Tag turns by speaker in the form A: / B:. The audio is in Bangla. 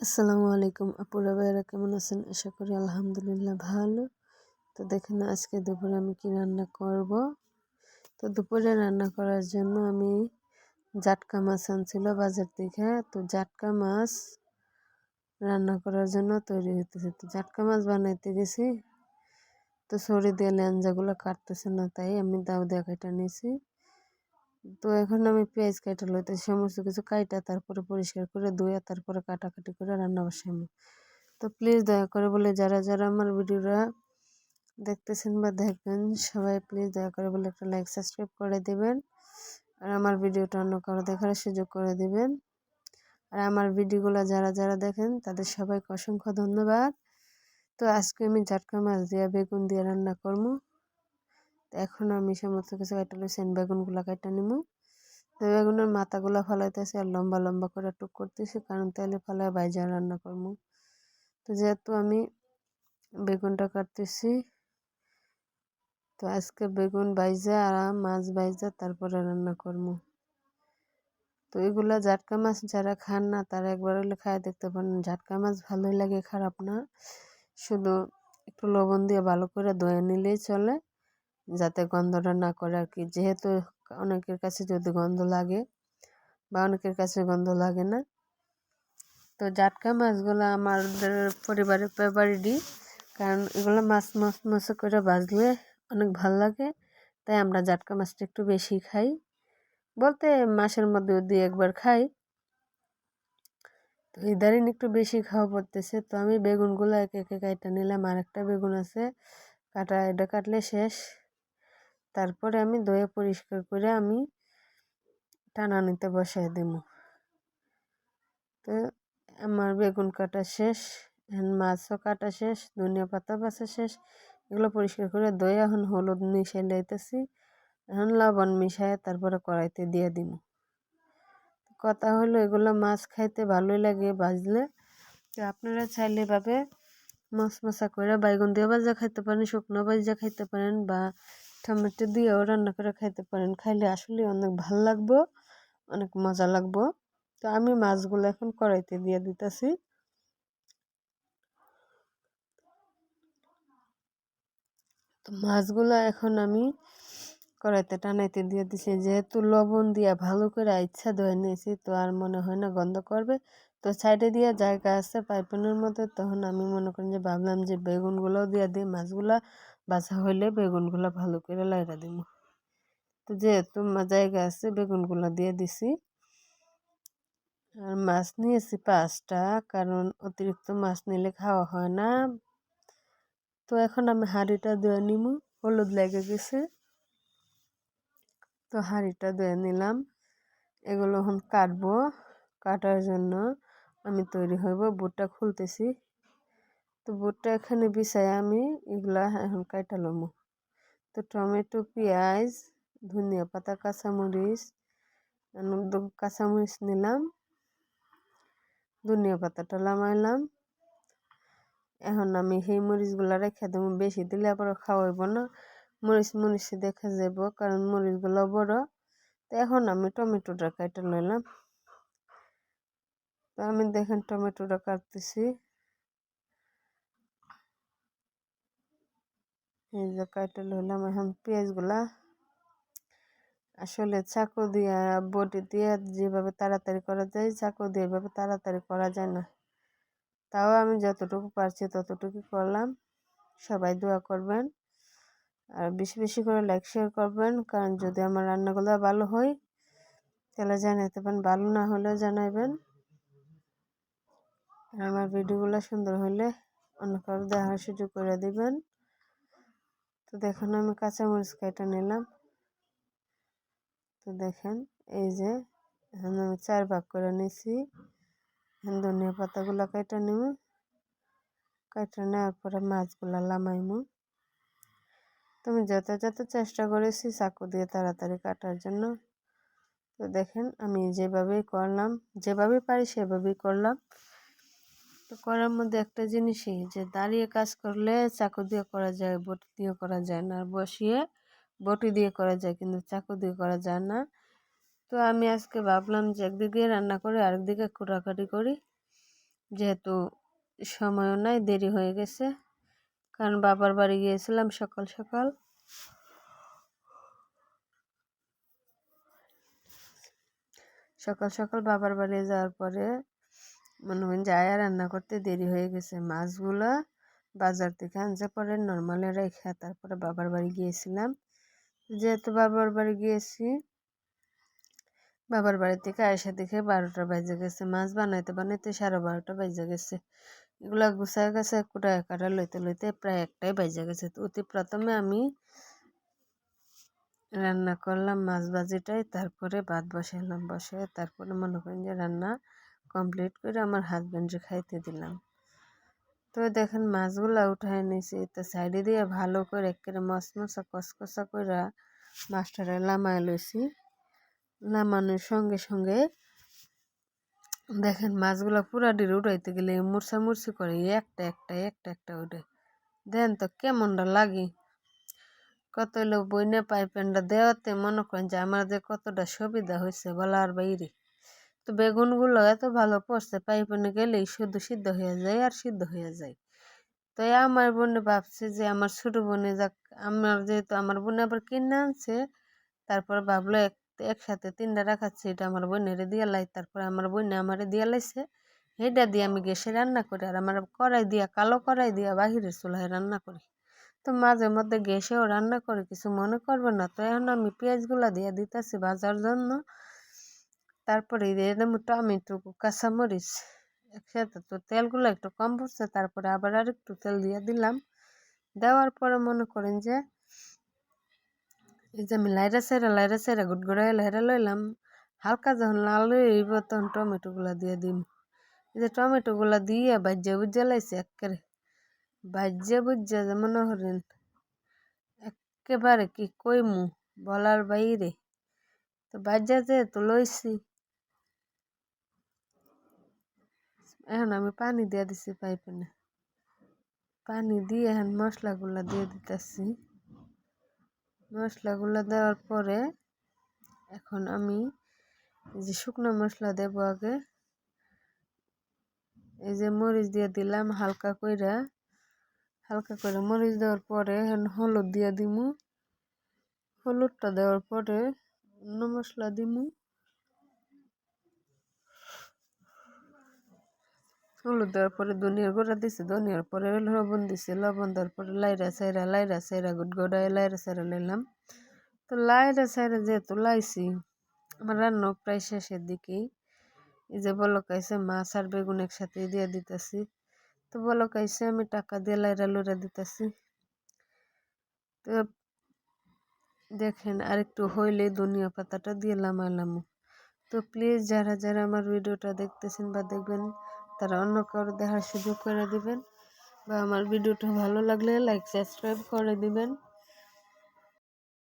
A: আসসালামু আলাইকুম আপুরা ভাইরা কেমন আছেন? আশা করি আলহামদুলিল্লাহ ভালো। তো দেখেন আজকে দুপুরে আমি কি রান্না করব? তো দুপুরে রান্না করার জন্য আমি জাটকা মাছ আনছিল বাজার থেকে। তো জাটকা মাছ রান্না করার জন্য তৈরি হতেছে তো জাটকা মাছ বানাইতে গেছি। তো সরি দিয়ে ল্যাঞ্জাগুলো কাটতেছে না তাই আমি দাও দেয়া কাটা নিয়েছি তো এখন আমি পেঁয়াজ কাটা লইতে সমস্ত কিছু কাইটা তারপরে পরিষ্কার করে ধুয়ে তারপরে কাটাকাটি করে রান্না বসাবো তো প্লিজ দয়া করে বলে যারা যারা আমার ভিডিওটা দেখতেছেন বা দেখবেন, সবাই প্লিজ দয়া করে বলে একটা লাইক সাবস্ক্রাইব করে দেবেন। আর আমার ভিডিওটা অন্য কারও দেখার সুযোগ করে দেবেন। আর আমার ভিডিওগুলো যারা যারা দেখেন, তাদের সবাইকে অসংখ্য ধন্যবাদ। তো আজকে আমি ঝাটকা মাছ দিয়ে, বেগুন দিয়ে রান্না করব এখন আমি সমস্ত কিছু কাটা লইছি বেগুনগুলো কাটা নিমু। তো বেগুনের মাথাগুলো ফালাইতেছি আর লম্বা লম্বা করে টুক করতেছি, কারণ তাহলে ফালায় বাইজা রান্না করব তো যেহেতু আমি বেগুনটা কাটতেছি, তো আজকে বেগুন বাইজা, আর মাছ বাইজা, তারপরে রান্না করব তো এগুলা জাটকা মাছ যারা খান না, তারা একবার হলে খায়, দেখতে পারেন ঝাটকা মাছ ভালোই লাগে, খারাপ না। শুধু একটু লবণ দিয়ে ভালো করে ধুয়ে নিলেই চলে। যাতে গন্ধটা না করে আর কি। যেহেতু অনেকের কাছে যদি গন্ধ লাগে বা অনেকের কাছে গন্ধ লাগে না, তো জাটকা মাছগুলো আমাদের পরিবারের ফেভারিটই কারণ এগুলো মাছ মাছ মাছ করে বাজলে অনেক ভালো লাগে, তাই আমরা জাটকা মাছটা একটু বেশি খাই। বলতে মাসের মধ্যে দুই একবার খাই। তো ইদারিন একটু বেশি খাওয়া পড়তেছে, তো আমি বেগুনগুলো একে একে কাইটা নিলাম। আর একটা বেগুন আছে, কাটা, এটা কাটলে শেষ। তারপরে আমি ধুয়ে পরিষ্কার করে আমি টানা নিতে বসাই দেব। তো আমার বেগুন কাটা শেষ মাছও কাটা শেষ, ধনিয়া পাতা বাছা শেষ, এগুলো পরিষ্কার করে ধুয়ে এখন হলুদ মিশাই লাইতেছি এখন লবণ মিশাই তারপরে কড়াইতে দিয়ে দিব। কথা হলো এগুলো মাছ খাইতে ভালোই লাগে বাজলে তো আপনারা চাইলে এভাবে মশা করে বাইগুন দিয়ে ভাজা খাইতে পারেন, শুকনো ভাজা খাইতে পারেন বা টমেটো দিয়েও রান্না করে খাইতে পারেন। খাইলে আসলে অনেক ভালো লাগবো, অনেক মজা লাগবো। তো আমি মাছগুলো এখন কড়াইতে দিয়ে দিতেছি। তো মাছগুলো এখন আমি কড়াইতে টানাইতে দিয়ে দিছি। যেহেতু লবণ দিয়ে ভালো করে ইচ্ছা ধরে নিয়েছি, তো আর মনে হয় না গন্ধ করবে। তো সাইডে দিয়ে জায়গা আছে পাইপেনের মধ্যে তখন আমি মনে করি যে ভাবলাম যে বেগুনগুলোও দিয়ে দিই মাছগুলা। বাছা হইলে বেগুনগুলো ভালো করে লাইরা দিব তো যেহেতু জায়গা আছে, বেগুনগুলো দিয়ে দিছি। আর মাছ নিয়েছি পাঁচটা, কারণ অতিরিক্ত মাছ নিলে খাওয়া হয় না। তো এখন আমি হাঁড়িটা ধুয়ে নিব হলুদ লেগে গেছে। তো হাঁড়িটা ধুয়ে নিলাম। এগুলো এখন কাটবো, কাটার জন্য আমি তৈরি হইব, বুটটা খুলতেছি। তো বুটটা এখানে বিছাই আমি, এগুলা এখন কাটালাম তো টমেটো, পেঁয়াজ, ধনিয়া পাতা, কাঁচামরিচ কাঁচামরিচ নিলাম, ধনিয়া পাতাটা লামাইলাম। এখন আমি সেই মরিচগুলো রেখে দেবো, বেশি দিলে আবার খাওয়াইব না। মরিচ মরিচ দেখা যাব কারণ মরিচগুলো বড়। তো এখন আমি টমেটোটা কেটে নিলাম তো আমি দেখেন টমেটোটা কাটতেছি। এই যে কাটে লইলাম এখন পেঁয়াজগুলা আসলে চাকু দিয়ে, বটি দিয়ে যেভাবে তাড়াতাড়ি করা যায়, চাকু দিয়ে এভাবে তাড়াতাড়ি করা যায় না। তাও আমি যতটুকু পারছি ততটুকু করলাম। সবাই দোয়া করবেন। আর বেশি বেশি করে লাইক শেয়ার করবেন। কারণ যদি আমার রান্নাগুলো ভালো হয়, তাহলে জানাইতে পারেন। ভালো না হলেও জানাইবেন। আমার ভিডিওগুলো সুন্দর হলে অন্য কারও দেখার সুযোগ করে দিবেন। তো দেখুন, আমি কাঁচামরিচ কেটে নিলাম। তো দেখেন, এই যে, এখানে আমি চার ভাগ করে নিছি। ধনিয়া পাতাগুলো কেটে নিব। কেটে নেওয়ার পরে মাছগুলো লামাইমু। তুমি যত যত চেষ্টা করেছি চাকু দিয়ে তাড়াতাড়ি কাটার জন্য। তো দেখেন, আমি যেভাবেই করলাম, যেভাবে পারি সেভাবেই করলাম। তো করার মধ্যে একটা জিনিসই যে দাঁড়িয়ে কাজ করলে চাকু দিয়ে করা যায়, বটি দিয়ে করা যায় না, আর বসিয়ে বটি দিয়ে করা যায় কিন্তু চাকু দিয়ে করা যায় না। তো আমি আজকে ভাবলাম যে একদিকে রান্না করে, আরেকদিকে কোটাকাটি করি। যেহেতু সময়ও নাই, দেরি হয়ে গেছে। কারণ বাবার বাড়ি গিয়েছিলাম সকাল সকাল। সকাল সকাল বাবার বাড়ি যাওয়ার পরে মনে হয় যে আয়া রান্না করতে দেরি হয়ে গেছে। মাছগুলো বাজার থেকে আনছে পরে নর্মালে রেখে তারপরে বাবার বাড়ি গিয়েছিলাম। যেহেতু বাবার বাড়ি গিয়েছি, বাবার বাড়ি থেকে আয়সা দেখে বারোটা বেজে গেছে। মাছ বানাইতে বানাইতে সাড়ে বারোটা বেজে গেছে। এগুলা গুছায় গেছে কুটা কাটা লইতে লইতে প্রায় একটাই বেজে গেছে। অতি প্রথমে আমি রান্না করলাম মাছ ভাজিটাই, তারপরে ভাত বসাইলাম। বসে তারপরে মনে করেন যে রান্না কমপ্লিট করে আমার হাজব্যান্ডে খাইতে দিলাম। তো দেখেন মাছগুলা উঠায় নিয়েছি তো সাইডে দিয়ে ভালো করে একেবারে মশমশা কসকসা করে মাছটারে লামায় লইছি। নামানোর সঙ্গে সঙ্গে দেখেন মাছগুলো পুরা ডিরে উঠাইতে গেলে মুরসা মুরসি করে একটা একটা একটা একটা উঠে। দেন তো কেমনটা লাগে? কত লোক বইনে পাইপেনটা দেওয়াতে মনে করেন যে আমার যে কতটা সুবিধা হয়েছে বলার বাইরে। তো বেগুনগুলো এত ভালো পড়ছে, পাইপেনে গেলেই শুধু সিদ্ধ হয়ে যায় আর সিদ্ধ হয়ে যায়। তো আমার বোনে ভাবছে যে আমার ছোটো বোনে যাক, আমার যেহেতু আমার বোনে আবার কিনে আনছে, তারপর ভাবলো এক, একসাথে তিনটা রাখাচ্ছে, এটা আমার বোনের দিয়ে লাই, তারপর আমার বোনে আমারে দিয়ে লাইছে সেইটা দিয়ে আমি গ্যাসে রান্না করি, আর আমার কড়াই দিয়া, কালো কড়াই দিয়া বাহিরের চুলায় রান্না করি। তো মাঝে মধ্যে গ্যাসেও রান্না করে, কিছু মনে করবে না, তো এখন আমি পেঁয়াজগুলা দিয়ে দিতেছি ভাজার জন্য তারপরে দিয়ে দেবো টমেটো কাঁচামরিচ একসাথে তো তেলগুলো একটু কম পড়ছে তারপরে আবার আর একটু তেল দিয়ে দিলাম দেওয়ার পরে মনে করেন যে এই যে আমি লাইরা সেরা লাইরা সেরা গুড়গুড়াই লাইরা লইলাম হালকা যখন লাল হইব তখন টমেটোগুলো দিয়ে দিম এই যে টমেটোগুলো দিয়ে বাজ্যা বুজ্জা লাইছে একেবারে বাজ্যা বুজ্জা যে মনে করেন একেবারে কি কইমু বলার বাইরে তো বাজ্যা যেহেতু লইছি এখন আমি পানি দিয়ে দিছি পাইপে পানি দিয়ে এখন মশলাগুলো দিয়ে দিতেছি। মশলাগুলো দেওয়ার পরে এখন আমি যে শুকনো মশলা দেব আগে। এই যে মরিচ দিয়ে দিলাম হালকা কইরা। হালকা করে মরিচ দেওয়ার পরে এখন হলুদ দিয়ে দিমু। হলুদটা দেওয়ার পরে অন্য মশলা দিমু। হলুদ দেওয়ার পরে ধনিয়ার গুঁড়া দিছি, ধনিয়ার পরে লবণ দিছি, লবণ দেওয়ার পরে লাইরা সাইরা লাইরা সাইরা গুট গোড়ায় লাইরা সাইরা নিলাম। তো লাইরা সাইরা যেহেতু লাইছি, আমার রান্না প্রায় শেষের দিকেই। এই যে বলকাইছে মাছ আর বেগুন একসাথে দিয়ে দিতেছি। তো বলকাইছে আমি টাকা দিয়ে লাইরা লুড়া দিতেছি। তো দেখেন আর একটু হইলে ধনিয়া পাতাটা দিয়ে লামাইলাম। তো প্লিজ যারা যারা আমার ভিডিওটা দেখতেছেন বা দেখবেন তারা অন্য কারও দেখার সুযোগ করে দেবেন বা আমার ভিডিওটা ভালো লাগলে লাইক সাবস্ক্রাইব করে দিবেন।